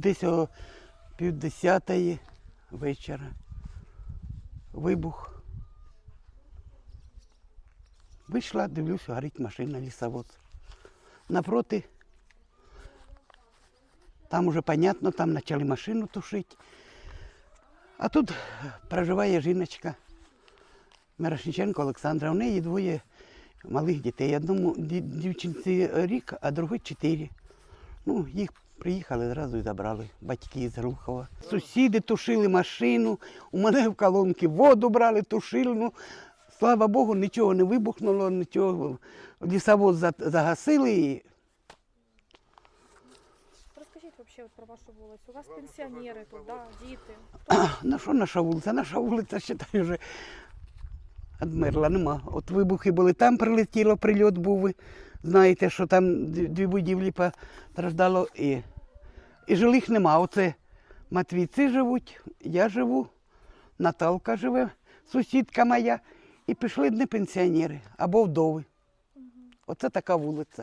Десь о півдесятої вечора. Вибух. Вийшла, дивлюсь, горить машина лісовоз. Напроти, там уже понятно, там почали машину тушити. А тут проживає жіночка Мирошниченко Олександра. У неї двоє малих дітей. Одному дівчинці рік, а другій чотири. Ну, їх приїхали одразу і забрали батьки з Глухова. Сусіди тушили машину, у мене в колонки воду брали, тушили. Ну, слава Богу, нічого не вибухнуло, нічого. Лісовоз загасили. І... Розкажіть вообще от про вашу вулицю. У вас пенсіонери тут, да, діти. На що наша вулиця? Наша вулиця, вважаю, вже відмерла, нема. От вибухи були, там прилетіло, прильот був. Знаєте, що там дві будівлі постраждало і, і жилих нема. Оце Матвійці живуть, я живу, Наталка живе, сусідка моя. І пішли одні пенсіонери або вдови. Оце така вулиця.